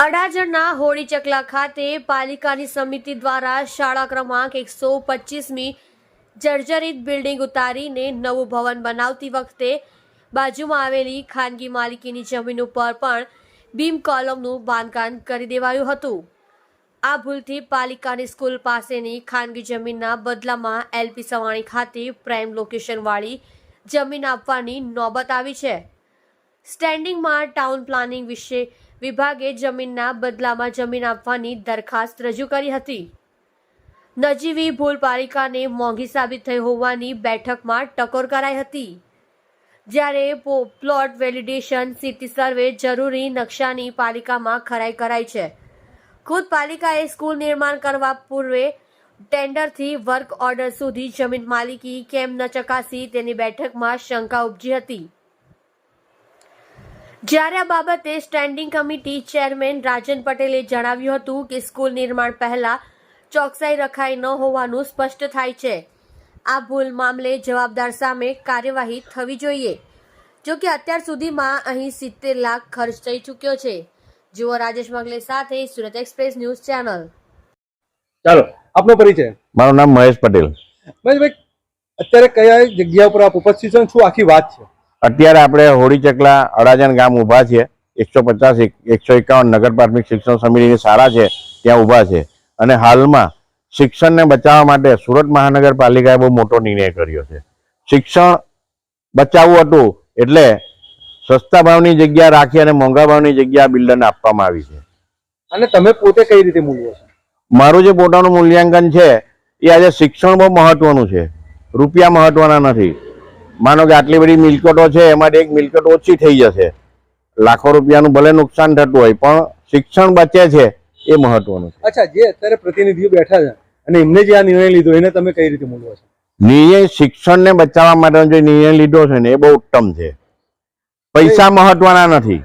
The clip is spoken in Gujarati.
અડાજણના હોળી ચકલા ખાતે પાલિકાની સમિતિ દ્વારા શાળા ક્રમાંક એકસો પચીસમી જર્જરિત બિલ્ડિંગ ઉતારીને નવું ભવન બનાવતી વખતે બાજુમાં આવેલી ખાનગી માલિકીની જમીન ઉપર પણ બીમ કોલમનું બાંધકામ કરી દેવાયું હતું. આ ભૂલથી પાલિકાની સ્કૂલ પાસેની ખાનગી જમીનના બદલામાં એલપી સવાણી ખાતે પ્રાઇમ લોકેશનવાળી જમીન આપવાની નોબત આવી છે. સ્ટેન્ડિંગમાં ટાઉન પ્લાનિંગ વિશે વિભાગે જમીનના બદલામાં જમીન આપવાની દરખાસ્ત રજૂ કરી હતી. નજીવી ભૂલ પાલિકાને મોંઘી સાબિત થઈ હોવાની બેઠકમાં ટકોર કરાઈ હતી. જ્યારે પ્લોટ વેલિડેશન, સિટી સર્વે જરૂરી નકશાની પાલિકામાં ખરાઈ કરાઈ છે. ખુદ પાલિકાએ સ્કૂલ નિર્માણ કરવા પૂર્વે ટેન્ડરથી વર્ક ઓર્ડર સુધી જમીન માલિકી કેમ ન ચકાસી તેની બેઠકમાં શંકા ઉપજી હતી. જ્યારે આ બાબતે સ્ટેન્ડિંગ કમિટી ચેરમેન રાજન પટેલે જણાવ્યું હતું કે સ્કૂલ નિર્માણ પહેલા ચોકસાઈ રખાઈ ન હોવાનું સ્પષ્ટ થાય છે. આ ભૂલ મામલે જવાબદાર સામે કાર્યવાહી થવી જોઈએ. જો કે અત્યાર સુધીમાં અહીં સિત્તેર લાખ ખર્ચ થઈ ચૂક્યો છે. જુઓ રાજેશ મગલે સાથે સુરત એક્સપ્રેસ ન્યૂઝ ચેનલ. ચાલો આપનો પરિચય. મારું નામ મહેશ પટેલ. મહેશભાઈ અત્યારે કયા જગ્યા ઉપર આપ ઉપસ્થિત છો શું આખી વાત છે? અત્યારે આપણે હોળી ચકલા અડાજણ ગામ ઊભા છે એકસો પચાસ એકસો એકાવન નગર પ્રાથમિક શિક્ષણ સમિતિની શાળા છે ત્યાં ઊભા છે. અને હાલમાં શિક્ષણને બચાવવા માટે સુરત મહાનગરપાલિકાએ બહુ મોટો નિર્ણય કર્યો છે. શિક્ષણ બચાવવું હતું એટલે સસ્તા ભાવની જગ્યા રાખી અને મોંઘા ભાવની જગ્યા બિલ્ડરને આપવામાં આવી છે. અને તમે પોતે કઈ રીતે મૂલ્યો છો? મારું જે પોતાનું મૂલ્યાંકન છે એ આજે શિક્ષણ બહુ મહત્વનું છે. રૂપિયા મહત્વના નથી. માનો કે આટલી બધી મિલકતો છે એમાંથી એક મિલકત ઓછી થઈ જશે. લાખો રૂપિયાનું ભલે નુકસાન થતું હોય પણ શિક્ષણ બચે છે એ મહત્વનું છે. અચ્છા જે અત્યારે પ્રતિનિધિઓ બેઠા છે અને એમને જે આ નિર્ણય લીધો એને તમે કઈ રીતે મૂલવો છો? નિર્ણય શિક્ષણને બચાવવા માટેનો જે નિર્ણય લીધો છે ને એ બહુ ઉત્તમ છે. પૈસા મહત્વના નથી.